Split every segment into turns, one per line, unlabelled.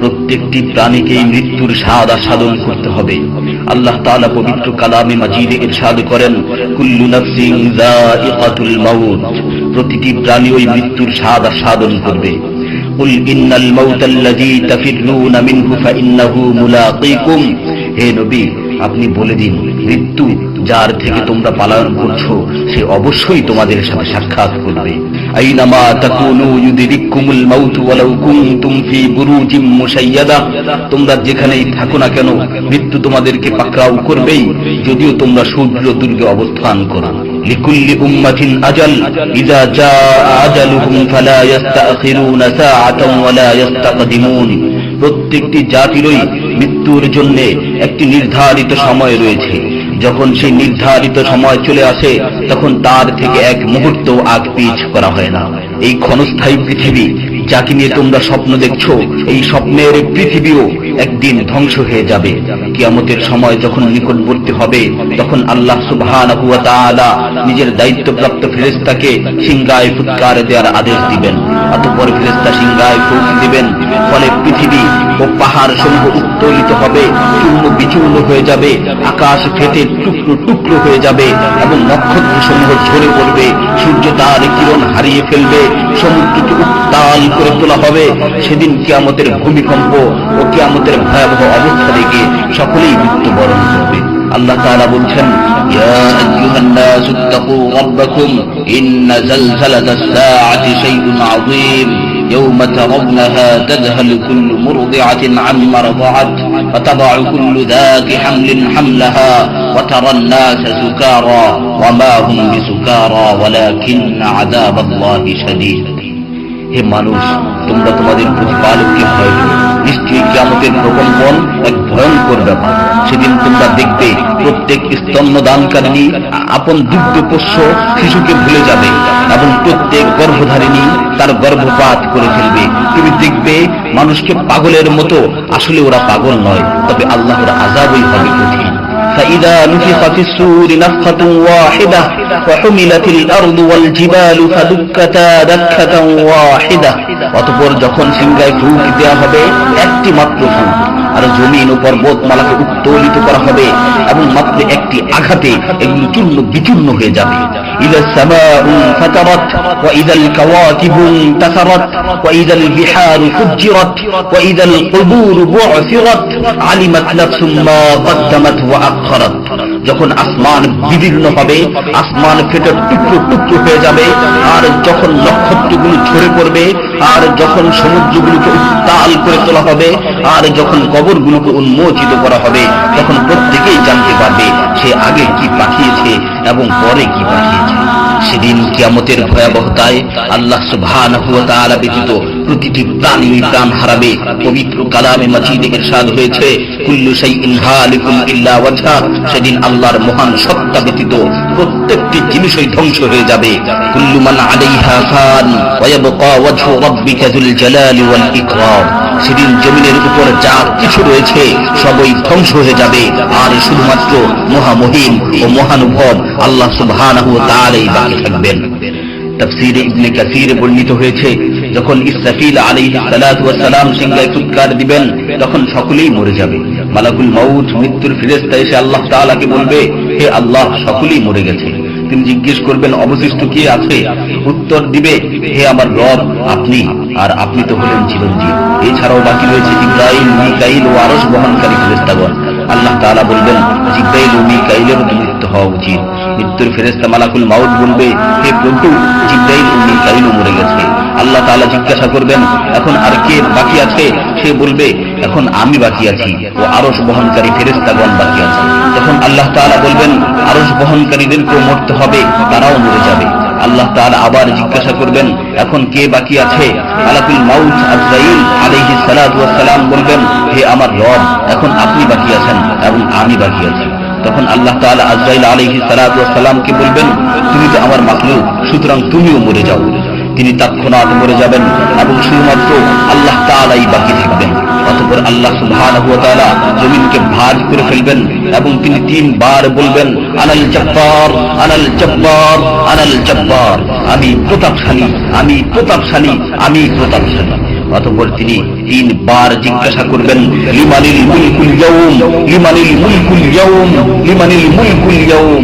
প্রত্যেকটি প্রাণীকেই মৃত্যুর স্বাদ আস্বাদন করতে হবে আল্লাহ তাআলা পবিত্র কালামে মাজিদে ইরশাদ করেন কুল্লু নাফসিন যায়িকাতুল মাউত প্রতিটি প্রাণী ওই মৃত্যুর স্বাদ আস্বাদন করবে قل إن الموت الذي تفرون منه فإنه ملاقيكم হে নবী আপনি বলে দিন মৃত্যু যার থেকে তোমরা পালন করছ, সে অবশ্যই তোমাদের সাথে সাক্ষাৎ করবে। তোমরা যেখানেই থাকো না কেন, মৃত্যু তোমাদেরকে পাকড়াও করবেই, যদিও তোমরা সূর্য দুর্গে অবস্থান করো। প্রত্যেকটি জাতিরই মৃত্যুর জন্য একটি নির্ধারিত সময় রয়েছে। যখন সেই নির্ধারিত সময় চলে আসে, তখন তার থেকে এক মুহূর্ত আগ পিছ করা হয় না। এই ক্ষণস্থায়ী পৃথিবী যাকে নিয়ে তোমরা স্বপ্ন দেখছ, এই স্বপ্নের পৃথিবীও একদিন ধ্বংস হয়ে যাবে। কিয়ামতের সময় যখন নিকটবর্তী হবে, তখন আল্লাহ তাআলা নিজের দায়িত্বপ্রাপ্ত ফেরেশতাকে সিংগায় ফুৎকার দেওয়ার আদেশ দিবেন। অতঃপর ফেরেশতা সিংগায় ফুঁক দিবেন। ফলে পৃথিবী ও পাহাড় সমূহ উত্তোলিত হবে, চূর্ণ বিচূর্ণ হয়ে যাবে, আকাশ ফেটে টুকরো টুকরো হয়ে যাবে এবং নক্ষত্র সমূহ ঝরে পড়বে, সূর্য তার কিরণ হারিয়ে ফেলবে, সমুদ্রকে উত্তাল করে তোলা হবে সেদিন কিয়ামতের ভূমিকম্প ও কিয়ামতের ভয়াবহ অবস্থা দেখে সকলেই মৃত্যুবরণ করবে আল্লাহ তাআলা বলছেন ইয়া আইয়ুহান নাসু তাকু রাব্বাকুম ইন্না জালজালাতাস সাআতি শাইউন আযীম يوم ترونها تذهل كل مرضعة عما رضعت وتضع كل ذات حمل حملها وترى الناس سكارى وما هم بسكارى ولكن عذاب الله شديد হে মানুষ, তোমরা তোমাদের প্রতিপালককে ভয় করো। নিশ্চয়ই কিয়ামতের প্রকম্পন এক ভয়ঙ্কর ব্যাপার। সেদিন তোমরা দেখবে প্রত্যেক স্তন্যদানকারিণী আপন দুগ্ধ পোষ্য শিশুকে ভুলে যাবে এবং প্রত্যেক গর্ভধারিণী তার গর্ভপাত করে ফেলবে। তুমি দেখবে মানুষকে পাগলের মতো। আসলে ওরা পাগল নয়, তবে আল্লাহর আজাবই হবে কঠিন। فإذا نفخ في السور نفخة واحدة وحملت الأرض والجبال فدكتا دكة واحدة অতপর যখন সিংহায় ফুক দেওয়া হবে একটি মাত্র ফুক আর জমিন ও পর্বতমালাকে উত্তোলিত করা হবে এবং মাত্র একটি আঘাতে এগুলো চূর্ণ বিচূর্ণ হয়ে যাবে إذا السماء انفطرت وإذا الكواكب انتثرت وإذا البحار فجرت وإذا القبور بعثرت علمت نفس ما قدمت খরচ যখন আসমান বিদীর্ণ হবে, আসমান ফেটে টুকরো টুকরো হয়ে যাবে, আর যখন নক্ষত্রগুলো ছড়ে পড়বে, আর যখন সমুদ্রগুলোকে উত্তাল করে তোলা হবে, আর যখন কবরগুলোকে উন্মোচিত করা হবে, তখন প্রত্যেকেই জানতে পারবে সে আগে কি পাঠিয়েছে এবং পরে কি পাঠিয়েছে। সেদিন কিয়ামতের ভয়াবহতায় আল্লাহ সুভান হুয়া তাআলা ব্যতীত প্রতিটি প্রাণী প্রাণ হারাবে। পবিত্র কালামে মাজিদে ইরশাদ হয়েছে, কুল্লু শাইইন হালিকুন ইল্লা ওয়াজহা সেদিন আল্লাহর মহান সত্তা ব্যতীত প্রত্যেকটি জিনিসই ধ্বংস হয়ে যাবে। কুল্লু মান আলাইহা ফান ওয়া ওয়াজহু রাব্বিকা যুল জালালি ওয়াল ইকরাম সেদিন জমিনের উপর যা কিছু রয়েছে সবই ধ্বংস হয়ে যাবে। আর শুধুমাত্র মহামহিম ও মহানুভব আল্লাহ সুবহানাহু ওয়া তাআলাই বাকি থাকবেন। তাফসীরে ইবনে কাসীরে বর্ণিত হয়েছে যখন ইসরাফিল সালাতু সালাম সিংহায় ফুৎকার দিবেন, তখন সকলেই মরে যাবে। মালাকুল মাউত, মৃত্যুর ফেরেশতা এসে আল্লাহ তাআলাকে বলবে, হে আল্লাহ, সকলেই মরে গেছে। তিনি জিজ্ঞেস করবেন, অবশিষ্ট কি আছে? উত্তর দিবে, হে আমার রব, আপনি। আর আপনি তো হলেন চিরঞ্জীব। এছাড়াও বাকি রয়েছে ইব্রাহিম, মিকাইল ও আরস বহনকারী ফেরেস্তাগণ আল্লাহ তাআলা বলবেন, জিব্রাইল ও মিকাইলের মৃত্যু হওয়া উচিত। মৃত্যুর ফেরেস্তা মালাকুল মাউদ বলবে, হে প্রভু জিব্রাইল ও মিকাইলও মরে গেছে। আল্লাহ তাআলা জিজ্ঞাসা করবেন, এখন আর কে বাকি আছে? সে বলবে, এখন আমি বাকি আছি ও আরস বহনকারী ফেরেস্তাগণ বাকি আছে। তখন আল্লাহ তাআলা বলবেন আরস বহনকারীদেরকেও মরতে হবে, তারাও মরে যাবে। আল্লাহ তাআলা আবার জিজ্ঞাসা করবেন, এখন কে বাকি আছে? আলাকুল মাউত আজরাইল আলাইহিস সালাম বলবেন, হে আমার রব, এখন আপনি বাকি আছেন এবং আমি বাকি আছি। তখন আল্লাহ তাআলা আজরাইল সালাতু সালামকে বলবেন, তুমি তো আমার মাখলুক, সুতরাং তুমিও মরে যাও। তিনি তৎক্ষণাৎ মরে যাবেন এবং শুধুমাত্র আল্লাহ তাআলাই বাকি থাকবেন। আল্লাহ তাআলা জমিনকে ভাঁজ করে ফেলবেন এবং তিনি তিনবার বলবেন, আনাল জব্বার আনাল জব্বার আনাল জব্বার, আমি প্রতাপশালী আমি প্রতাপশালী আমি প্রতাপশালী। অতঃপর তিনি তিনবার জিজ্ঞাসা করবেন, লিমানিল মুলকুল ইয়াউম, লিমানিল মুলকুল ইয়াউম, লিমানিল মুলকুল ইয়াউম?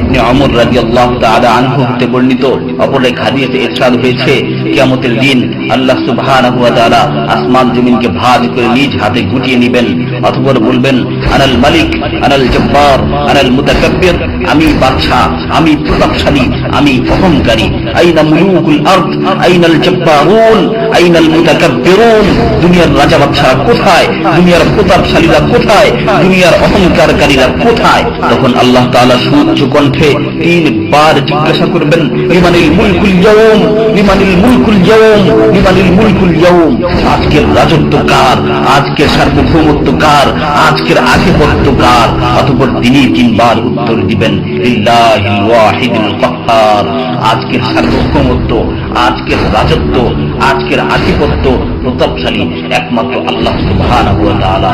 ইবনে আমর রাদিয়াল্লাহু তাআলা আনহু হতে বর্ণিত। অপর এক হাদিসে ইরশাদ হয়েছে, কিয়ামতের দিন আল্লাহ তাআলা আসমান জমিনকে ভাঁজ করে নিজ হাতে গুটিয়ে নেবেন। অতঃপর বলবেন, আনাল মালিক, আনাল জব্বার, আনাল মুতাকাব্বির, আমি বাদশাহ, আমি প্রতাপশালী, আমি অহংকারী। আইনা মুলুকুল আরদ, আইনাল জব্বারুন, আইনাল মুতাকাব্বিরুন। দুনিয়ার রাজা বাদশাহ কোথায়? দুনিয়ার প্রতাপশালীরা কোথায়? দুনিয়ার অহংকারকারীরা কোথায়? তখন আল্লাহ তাআলা সুউচ্চ কণ্ঠে তিনবার জিজ্ঞাসা করবেন লিমানিল মুলকুল ইয়াউম লিমানিল মুলকুল ইয়াউম লিমানিল মুলকুল ইয়াউম, আজকের রাজত্ব কার? আজকের সার্বভৌমত্ব কার? আজকের আধিপত্য কার? অতঃপর তিনি তিনবার উত্তর দিবেন আজকের সার্বভৌমত্ব, আজকের রাজত্ব, আজকের আধিপত্য প্রতাপশালী একমাত্র আল্লাহ সুবহানাহু ওয়া তাআলা।